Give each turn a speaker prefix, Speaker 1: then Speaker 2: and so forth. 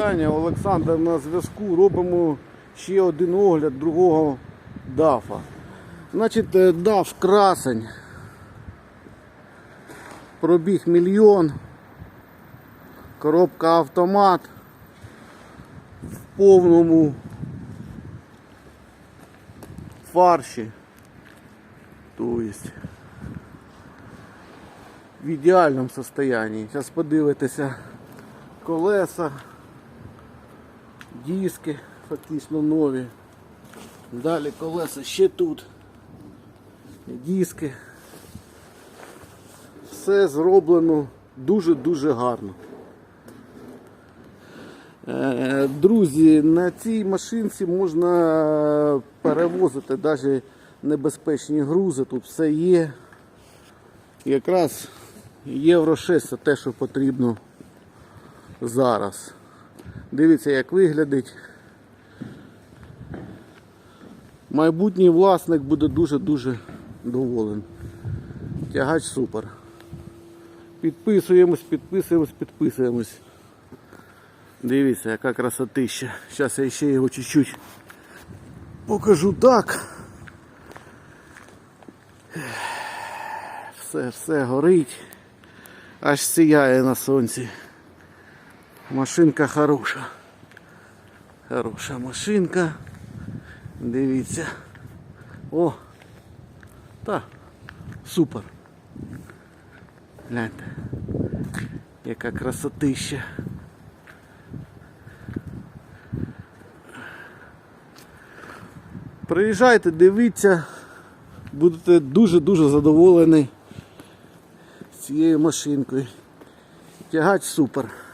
Speaker 1: вітання. Олександр на зв'язку. Робимо ще один огляд другого дафа. Значить, е, даф красень. Пробіг мільйон. Коробка автомат. В повному фарші. То есть в ідеальному состоянии. Зараз подивитися колеса, диски фактично нові. Далі колеса ще тут. Диски. Все зроблено дуже-дуже гарно. Е, Друзі, на цій машинці можна перевозити навіть небезпечні грузи, тут все є. Якраз Євро 6 це те, що потрібно зараз. Дивіться, як виглядить. Майбутній власник буде дуже-дуже доволен. Тягач супер. Підписуємось, підписуємось, підписуємось. Дивіться, яка красотища. Зараз я ще його чуть-чуть покажу так. Все, все горить. Аж сіяє на сонці. Машинка хороша. Хороша машинка. Дивіться. О! Та, супер. Гляньте. Яка красотища. Приїжджайте, дивіться, будете дуже-дуже задоволені цією машинкою. Тягач супер.